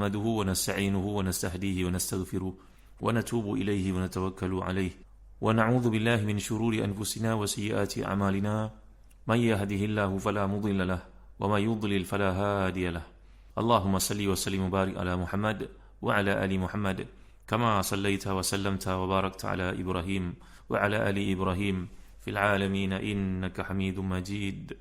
نحمده ونستعينه ونستهديه ونستغفره ونتوب إليه ونتوكل عليه. ونعوذ بالله من شرور أنفسنا وسيئات أعمالنا. من يهده الله فلا مضل له ومن يضلل فلا هادي له. اللهم صل وسلم وبارك على محمد وعلى آل محمد كما صليت وسلمت وباركت على إبراهيم وعلى آل إبراهيم في العالمين إنك حميد مجيد.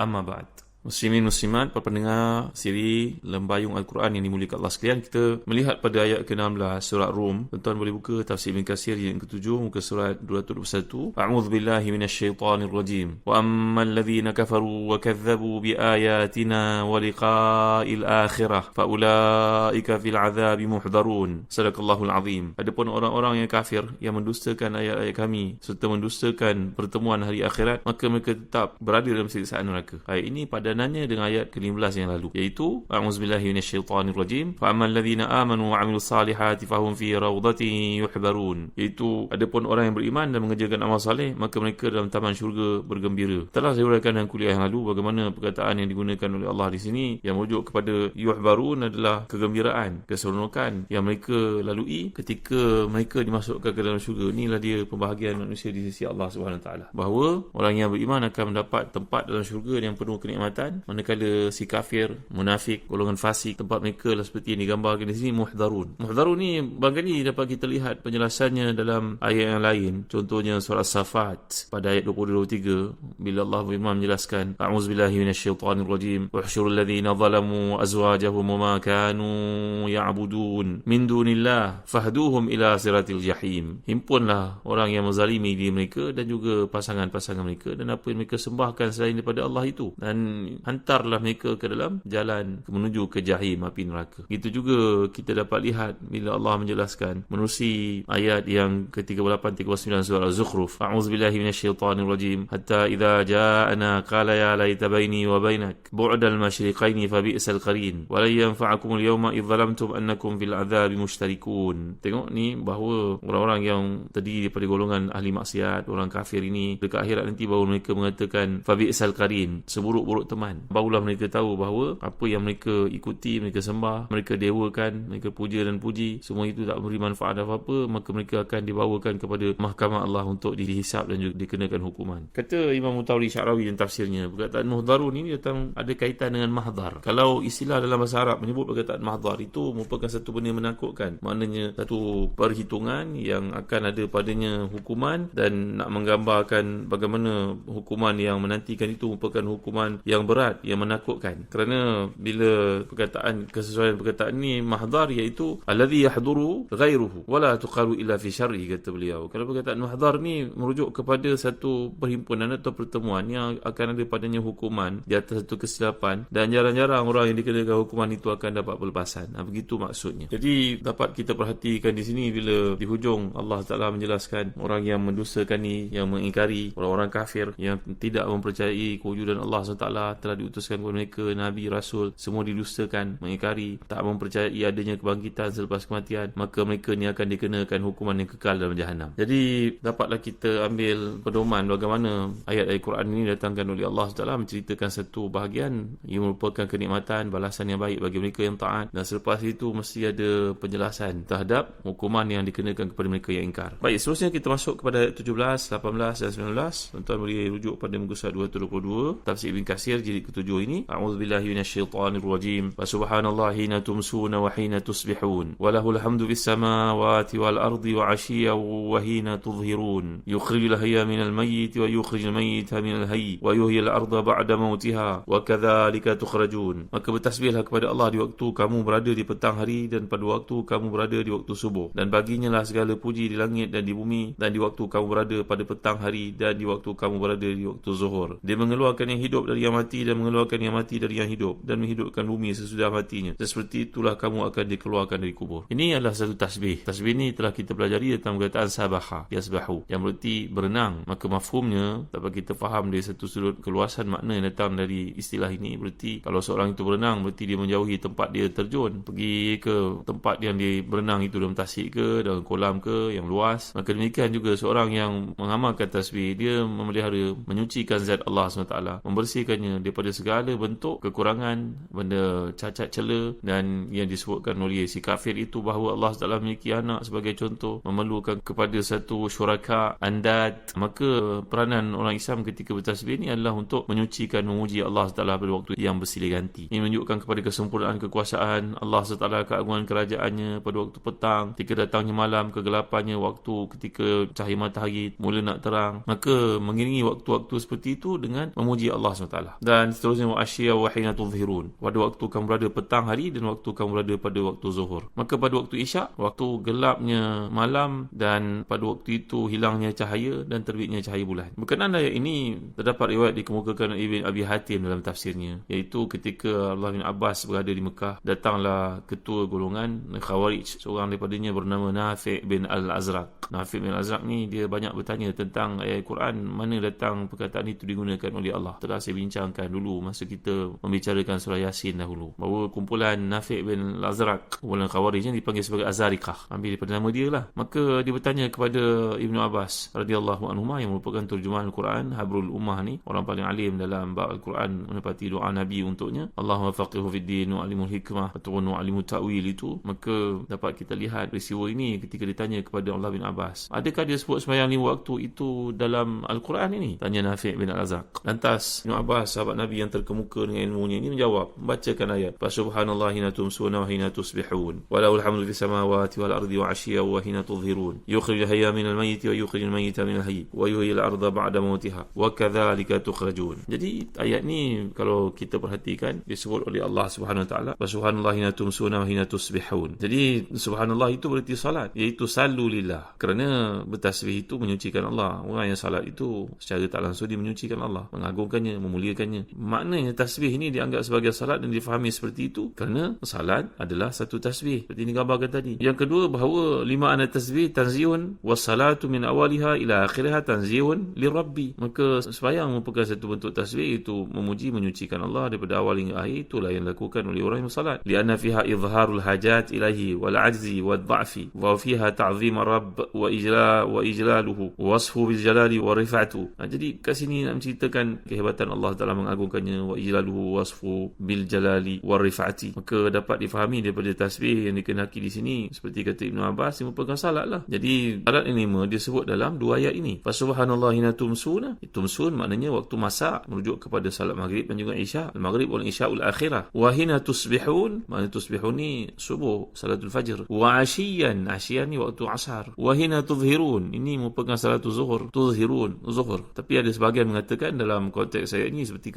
أما بعد. Muslimin Muslimat, para pendengar siri Lembayung Al-Quran yang dimuliakan Allah sekalian Kita melihat pada ayat ke-16 surat Rum. Tuan-tuan boleh buka tafsir Ibn Qasir yang ke-7 Muka surat 221 A'udhu billahi minasyaitanir rajim Wa amman ladhina kafaru wa kadhabu bi ayatina wa liqa'il akhirah Fa'ulaika fil azabi muhdarun Sadaqallahul azim. Adapun orang-orang yang kafir yang mendustakan ayat-ayat kami Serta mendustakan pertemuan hari akhirat Maka mereka tetap berada dalam siksaan neraka. Ayat ini pada berkenannya dengan ayat ke-15 yang lalu iaitu a'udzubillahi minasyaitonirrajim fa ammal ladzina amanu wa 'amilus salihati fahum fi rawdatin yuhbarun. Iaitu adapun orang yang beriman dan mengerjakan amal saleh maka mereka dalam taman syurga bergembira. Telah saya uraikan dalam kuliah yang lalu bagaimana perkataan yang digunakan oleh Allah di sini yang merujuk kepada yuhbarun adalah kegembiraan keseronokan yang mereka lalui ketika mereka dimasukkan ke dalam syurga. Inilah dia pembahagian manusia di sisi Allah Subhanahu taala. Bahawa orang yang beriman akan mendapat tempat dalam syurga yang penuh kenikmatan kenikmatan manakala si kafir munafik golongan fasik tempat mereka lah seperti yang digambarkan di sini muhdarun. Muhdarun ni barangkali dapat kita lihat penjelasannya dalam ayat yang lain. Contohnya surah safat pada ayat 22-23 bila Allah firman menjelaskan a'udzubillahi minasyaitonirrajim uhsyurul ladzina zalamu azwajahum wa ma kanu ya'budun min dunillah fahduhum ila siratil jahim. Himpunlah orang yang menzalimi diri mereka dan juga pasangan-pasangan mereka dan apa yang mereka sembahkan selain daripada Allah itu. Dan hantarlah mereka ke dalam jalan menuju ke jahim api neraka. Itu juga kita dapat lihat bila Allah menjelaskan menerusi ayat yang ke-38 39 surah Az-Zukhruf. A'udzubillahi minasyaitonirrajim. Hatta idza ja'ana qala ya laita baini wa bainak bu'dal masyriqaini fa bi'sal qarin. Wa la yanfa'akum al-yawma idh zalamtum annakum fil 'adzabi mushtarikun. Tengok ni bahawa orang-orang yang terdiri daripada golongan ahli maksiat, orang kafir ini dekat akhirat nanti baru mereka mengatakan fa bi'sal qarin. Seburuk-buruk teman barulah mereka tahu bahawa apa yang mereka ikuti mereka sembah mereka dewakan mereka puja dan puji semua itu tak memberi manfaat apa-apa maka mereka akan dibawakan kepada mahkamah Allah untuk dihisap dan juga dikenakan hukuman. Kata Imam Mutawri Syarawi dan tafsirnya perkataan muhdarun ini datang ada kaitan dengan mahdar kalau istilah dalam bahasa Arab menyebut perkataan mahdar itu merupakan satu benda yang menakutkan. Maknanya satu perhitungan yang akan ada padanya hukuman dan nak menggambarkan bagaimana hukuman yang menantikan itu merupakan hukuman yang yang berat yang menakutkan. Kerana bila perkataan kesesuaian perkataan ni mahdar iaitu alladhi yahduru ghairuhu wala tuqalu illa fi syarri kata beliau. Kalau perkataan mahdar ni merujuk kepada satu perhimpunan atau pertemuan yang akan ada padanya hukuman di atas satu kesilapan dan jarang-jarang orang yang dikenakan hukuman itu akan dapat pelepasan nah, begitu maksudnya. Jadi dapat kita perhatikan di sini bila di hujung Allah Taala menjelaskan orang yang mendustakan ni yang mengingkari orang-orang kafir yang tidak mempercayai kewujudan Allah SWT telah diutuskan kepada mereka Nabi, Rasul Semua didustakan, mengikari Tak mempercayai adanya kebangkitan selepas kematian Maka mereka ni akan dikenakan hukuman yang kekal dalam jahanam Jadi dapatlah kita ambil pedoman Bagaimana ayat Al-Quran ini datangkan oleh Allah SWT Menceritakan satu bahagian Ia merupakan kenikmatan, balasan yang baik bagi mereka yang taat. Dan selepas itu mesti ada penjelasan Terhadap hukuman yang dikenakan kepada mereka yang ingkar. Baik, seterusnya kita masuk kepada ayat 17, 18 dan 19 Tuan-tuan boleh rujuk pada muka surat 222 Tafsir Ibn Kasir jilid ketujuh ini. A'udzubillahi minasyaitonirrajim wa subhanallahi hina tumsuna wa hina tusbihun. Wa lahul hamdu fis samawati wal ardi wa 'ashiyya wa hina tudhhirun yukhrijul hayya minal mayyit wa yukhrijul mayyita minal hayy wa yuhyil arda ba'da mautiha wa kadzalika tukhrajun. Maka bertasbihlah kepada Allah di waktu kamu berada di petang hari dan pada waktu kamu berada di waktu subuh. Dan baginya lah segala puji di langit dan di bumi dan di waktu kamu berada pada petang hari dan di waktu kamu berada di waktu zuhur. Dia mengeluarkan yang hidup dari yang mati mati dan mengeluarkan yang mati dari yang hidup dan menghidupkan bumi sesudah matinya. Dan seperti itulah kamu akan dikeluarkan dari kubur. Ini adalah satu tasbih. Tasbih ini telah kita pelajari tentang perkataan sabaha, yasbahu, yang berarti berenang. Maka mafhumnya dapat kita faham dari satu sudut keluasan makna yang datang dari istilah ini. Berarti kalau seorang itu berenang, berarti dia menjauhi tempat dia terjun. Pergi ke tempat yang dia berenang itu dalam tasik ke, dalam kolam ke, yang luas. Maka demikian juga seorang yang mengamalkan tasbih, dia memelihara, menyucikan zat Allah SWT, membersihkannya daripada segala bentuk kekurangan, benda cacat cela dan yang disebutkan oleh si kafir itu bahawa Allah Taala memiliki anak sebagai contoh, memerlukan kepada satu syuraka andat. Maka peranan orang Islam ketika bertasbih ini adalah untuk menyucikan memuji Allah Taala pada waktu yang bersilih ganti. Ini menunjukkan kepada kesempurnaan kekuasaan Allah Taala keagungan kerajaannya pada waktu petang, ketika datangnya malam, kegelapannya waktu ketika cahaya matahari mula nak terang. Maka mengiringi waktu-waktu seperti itu dengan memuji Allah SWT. Dan seterusnya wa asyiya wa hina tudhirun. Pada waktu kamu berada petang hari dan waktu kamu berada pada waktu zuhur. Maka pada waktu isyak, waktu gelapnya malam dan pada waktu itu hilangnya cahaya dan terbitnya cahaya bulan. Berkenaan ayat ini terdapat riwayat dikemukakan Ibn Abi Hatim dalam tafsirnya iaitu ketika Allah bin Abbas berada di Mekah datanglah ketua golongan Khawarij seorang daripadanya bernama Nafi' bin Al-Azraq. Nafi' bin Al-Azraq ni dia banyak bertanya tentang ayat Quran mana datang perkataan itu digunakan oleh Allah. Telah saya bincangkan dulu masa kita membicarakan surah Yasin dahulu. Bahawa kumpulan Nafi' bin Al-Azraq, kumpulan Khawarij ni dipanggil sebagai Azarikah. Ambil daripada nama dia lah. Maka dia bertanya kepada Ibnu Abbas radhiyallahu anhu yang merupakan terjemahan Al-Quran, Habrul Ummah ni, orang paling alim dalam bab Al-Quran menepati doa Nabi untuknya. Allahumma faqihu fid din wa alimul hikmah ataupun wa alimul ta'wil itu. Maka dapat kita lihat peristiwa ini ketika ditanya kepada Allah bin Abbas. Adakah dia sebut sembahyang lima waktu itu dalam Al-Quran ini? Tanya Nafi' bin Al-Azraq. Lantas Ibn Abbas, sahabat Nabi yang terkemuka dengan ilmunya ini menjawab. Membacakan ayat. Fasubhanallah hina tumsuna wa hina tusbihun. Walau alhamdu fi samawati wal ardi wa ashiya wa hina tudhirun. Yukhrij hayya min al-mayyit wa yukhrij al-mayyita min al-hayy. Wa yuhyi al-arda ba'da mautiha. Wa kadhalika tukhrajun. Jadi ayat ni kalau kita perhatikan disebut oleh Allah Subhanahu wa taala. Fasubhanallah hina tumsuna wa hina tusbihun. Jadi subhanallah itu berarti salat iaitu sallu lillah. Kerana bertasbih itu menyucikan Allah. Orang yang salat itu secara tak langsung dia menyucikan Allah, mengagungkannya, memuliakannya. Maknanya tasbih ini dianggap sebagai salat dan difahami seperti itu kerana salat adalah satu tasbih. Seperti ini gambarkan tadi. Yang kedua bahawa lima anak tasbih tanzihun wassalatu min awaliha ila akhiriha tanzihun li rabbi. Maka sembahyang merupakan satu bentuk tasbih itu memuji menyucikan Allah daripada awal hingga akhir itulah yang dilakukan oleh orang yang salat. Lianna fiha izharul hajat ilahi wal ajzi wad dha'fi wa fiha ta'zim rabb wa ijla wa ijlaluhu wasfu bil jalali wa rifatu. Ha, jadi kat sini nak menceritakan kehebatan Allah Taala mengagungkannya wa ijlaluhu wasfu bil jalali wa rifati. Maka dapat difahami daripada tasbih yang dikenaki di sini seperti kata Ibnu Abbas dia merupakan salat lah. Jadi salat ini disebut dalam dua ayat ini. Fa subhanallahi tumsuna. Tumsun maknanya waktu masak merujuk kepada salat maghrib dan juga isya. Al-maghrib wal isyaul akhirah. Wa hina tusbihun. Maknanya tusbihun ni subuh, salatul fajr. Wa asyiyan. Asyiyan ni waktu asar. Wa hina tudhirun. Ini merupakan salatul zuhur. Tudhirun. Zuhur. Tapi ada sebahagian mengatakan dalam konteks ayat ini seperti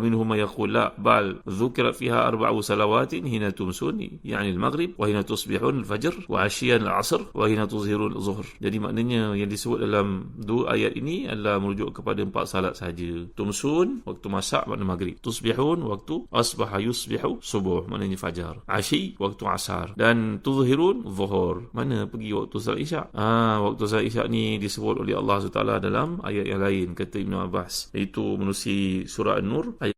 minhum yaqul la bal dhukirat fiha arba'u salawatin hina tumsun. Yani al-maghrib. Wa hina tusbihun al-fajr. Wa asyiyan al-asr. Wa hina tudhirun zuhur. Jadi maknanya yang disebut dalam dua ayat ini adalah merujuk kepada empat salat saja. Tumsun waktu masak makna maghrib. Tusbihun waktu asbaha yusbihu subuh maknanya fajar. Asyi waktu asar dan tuzhirun zuhur. Mana pergi waktu salat isyak? Ah waktu salat isyak ni disebut oleh Allah SWT dalam ayat yang lain kata Ibn Abbas iaitu menusi surah An-Nur ayat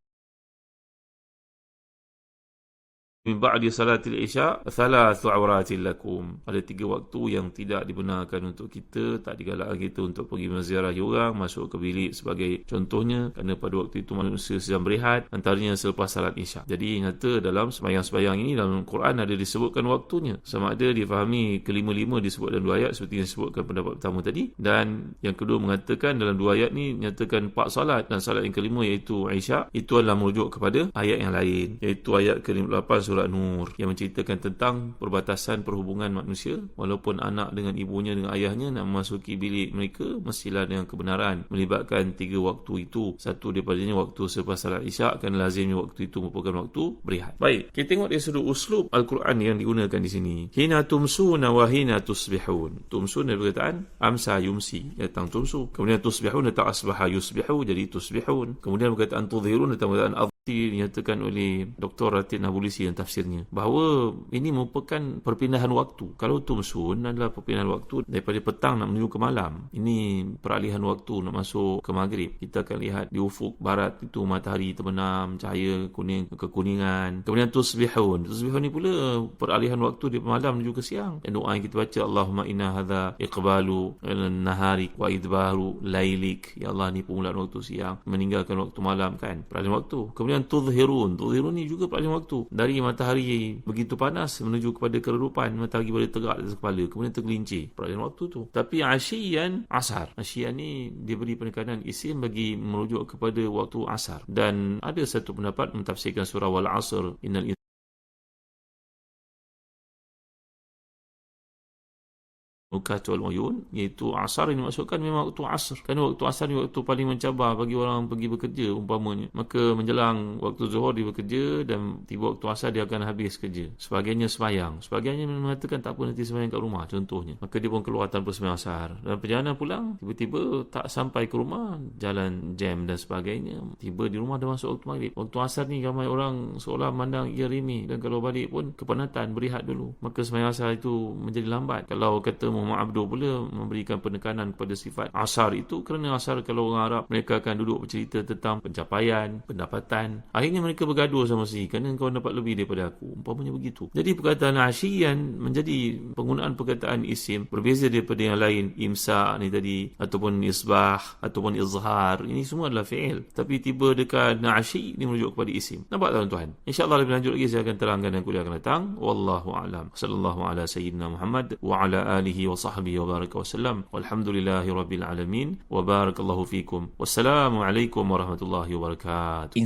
min ba'di salatil isya thalathu awratin lakum. Ada tiga waktu yang tidak dibenarkan untuk kita tak digalakkan kita untuk pergi menziarahi orang masuk ke bilik sebagai contohnya kerana pada waktu itu manusia sedang berehat antaranya selepas salat isya. Jadi nyata dalam sembahyang-sembahyang ini dalam Quran ada disebutkan waktunya. Sama ada difahami kelima-lima disebut dalam dua ayat seperti yang disebutkan pendapat pertama tadi. Dan yang kedua mengatakan dalam dua ayat ni nyatakan empat salat dan salat yang kelima iaitu isya itu adalah merujuk kepada ayat yang lain iaitu ayat ke-58 surah Nur yang menceritakan tentang perbatasan perhubungan manusia. Walaupun anak dengan ibunya dengan ayahnya nak memasuki bilik mereka mestilah dengan kebenaran. Melibatkan tiga waktu itu. Satu daripadanya waktu selepas salat isyak kan lazimnya waktu itu merupakan waktu berehat. Baik kita tengok dari sudut uslub Al-Quran yang digunakan di sini. Hina tumsuna wa hina tusbihun. Tumsun dari perkataan amsa yumsi datang tumsu. Kemudian tusbihun datang asbaha yusbihu jadi tusbihun. Kemudian perkataan tudhirun datang perkataan dinyatakan oleh Dr. Ratid Nabulisi dan tafsirnya bahawa ini merupakan perpindahan waktu. Kalau tumsun adalah perpindahan waktu daripada petang nak menuju ke malam. Ini peralihan waktu nak masuk ke maghrib. Kita akan lihat di ufuk barat itu matahari terbenam, cahaya kuning kekuningan. Kemudian tusbihun. Tusbihun ni pula peralihan waktu di malam menuju ke siang. Dan doa yang kita baca Allahumma inna hadha iqbalu nahari wa idbaru lailik. Ya Allah ni permulaan waktu siang meninggalkan waktu malam kan. Peralihan waktu. Kemudian Kemudian tudhirun. Tudhirun ni juga pada waktu. Dari matahari begitu panas menuju kepada keredupan. Matahari boleh tegak di kepala. Kemudian tergelincir. Pada waktu tu. Tapi asyian asar. Asyian ni diberi penekanan isim bagi merujuk kepada waktu asar. Dan ada satu pendapat mentafsirkan surah wal asr. Innal Mukatul Uyun iaitu asar ini maksudkan memang waktu asar kerana waktu asar ni waktu paling mencabar bagi orang pergi bekerja umpamanya. Maka menjelang waktu zuhur dia bekerja dan tiba waktu asar dia akan habis kerja. Sebagainya semayang. Sebagainya mengatakan tak apa nanti semayang kat rumah contohnya. Maka dia pun keluar tanpa semayang asar. Dan perjalanan pulang tiba-tiba tak sampai ke rumah jalan jam dan sebagainya tiba di rumah dah masuk waktu maghrib. Waktu asar ni ramai orang seolah mandang ia rimi. Dan kalau balik pun kepenatan berehat dulu. Maka semayang asar itu menjadi lambat. Kalau kata Muhammad Abdul pula memberikan penekanan kepada sifat asar itu kerana asar kalau orang Arab mereka akan duduk bercerita tentang pencapaian, pendapatan. Akhirnya mereka bergaduh sama si kerana kau dapat lebih daripada aku. Umpamanya begitu. Jadi perkataan asyian menjadi penggunaan perkataan isim berbeza daripada yang lain. Imsa ni tadi ataupun isbah ataupun izhar. Ini semua adalah fi'il. Tapi tiba dekat na'asyi ini merujuk kepada isim. Nampak tuan-tuan? InsyaAllah lebih lanjut lagi saya akan terangkan dan kuliah akan datang. Wallahu a'lam. Sallallahu ala sayyidina Muhammad wa ala alihi وصحبه وبارك وسلم. والحمد لله رب العالمين. وبارك الله فيكم. والسلام عليكم ورحمة الله وبركاته.